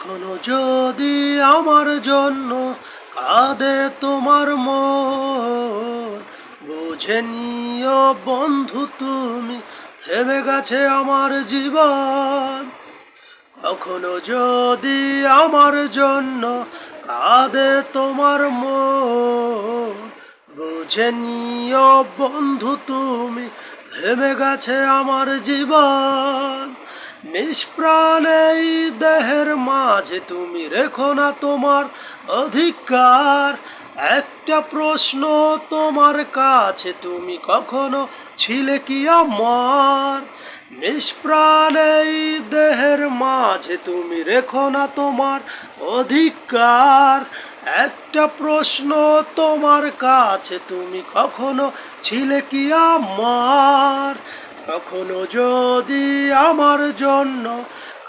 কখনো যদি আমার জন্য কাঁদে তোমার মন, বুঝে নিও বন্ধু তুমি, থেমে গেছে আমার জীবন। কখনো যদি আমার জন্য কাঁদে তোমার মন, বুঝে নিও বন্ধু তুমি, থেমে গেছে আমার জীবন। নিষ্প্রাণ এই দেহের মাঝে তুমি রেখো না তোমার অধিকার। একটা প্রশ্ন তোমার কাছে, তুমি কখনো ছিলে কি আমার? নিষ্প্রাণ এই দেহের মাঝে তুমি রেখো না তোমার অধিকার। একটা প্রশ্ন তোমার কাছে, তুমি কখনো ছিলে কি আমার? কখনো যদি আমার জন্য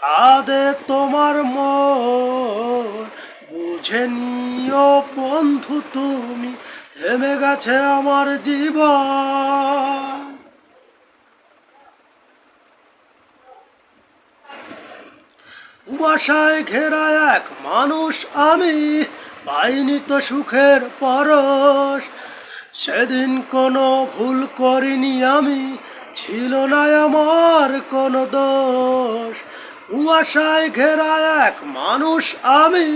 কাঁদে তোমার মন, বুঝে নিও বন্ধু তুমি, থেমে গেছে আমার জীবন। কুয়াশায় ঘেরা এক মানুষ আমি, পাইনি তো সুখের পরশ। সেদিন কোনো ভুল করিনি আমি ছিল না আমার কোনো দোষ। কুয়াশায় ঘেরা এক মানুষ আমি,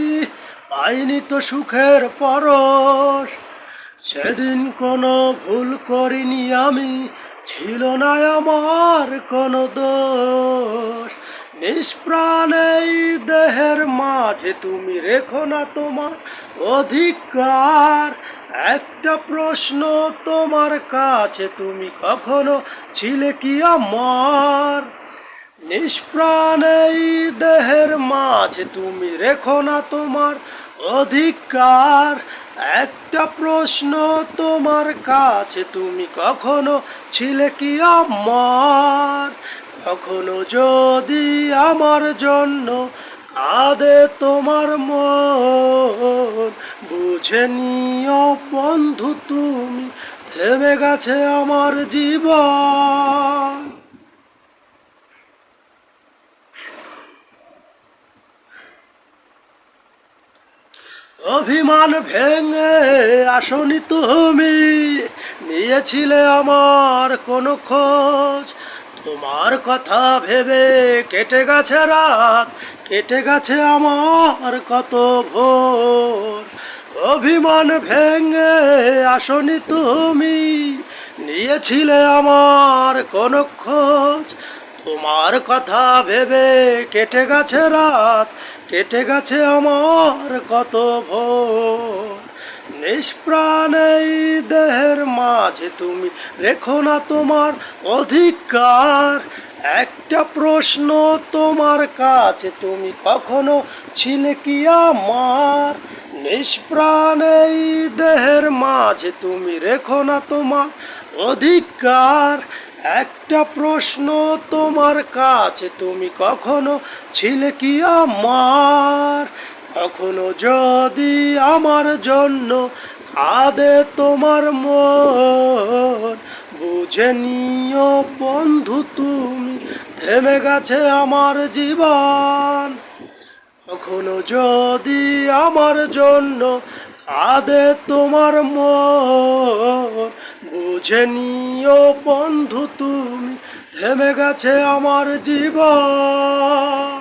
পাইনি তো সুখের পরশ। সেদিন কোনো ভুল করিনি আমি, ছিল না আমার কোনো দোষ। নিষ্প্রাণ এই দেহের মাঝে তুমি রেখো না তোমার অধিকার। একটা প্রশ্ন তোমার কাছে, তুমি কখনো ছিলে কি আমার নিষ্প্রাণ এই দেহের মাঝে তুমি রেখো না তোমার অধিকার। একটা প্রশ্ন তোমার কাছে, তুমি কখনো ছিলে কি আমার কখনো যদি আমার জন্য কাঁদে তোমার মন, বুঝে নিও বন্ধু তুমি, থেমে গেছে আমার জীবন। অভিমান ভেঙে আসনি তুমি, নিয়েছিলে আমার কোনো খোঁজ তোমার কথা ভেবে কেটে গেছে রাত, কেটে গেছে আমার কত ভোর। অভিমান ভেঙে আসনি তুমি, নিয়েছিলে আমার কোনো খোঁজ। তোমার কথা ভেবে কেটে গেছে রাত, কেটে গেছে আমার কত ভোর। নিষ্প্রাণ এই দেহের মাঝে তুমি রেখো না তোমার অধিকার। একটা প্রশ্ন তোমার কাছে, তুমি কখনো ছিলে কি আমার? নিষ্প্রাণ এই দেহের মাঝে তুমি রেখো না তোমার অধিকার। একটা প্রশ্ন তোমার কাছে, তুমি কখনো ছিলে কি আমার? কখনো যদি আমার জন্য কাঁদে তোমার মন, বুঝে নিও বন্ধু তুমি, থেমে গেছে আমার জীবন। কখনো যদি আমার জন্য কাঁদে তোমার মন, বুঝে নিও বন্ধু তুমি, থেমে গেছে আমার জীবন।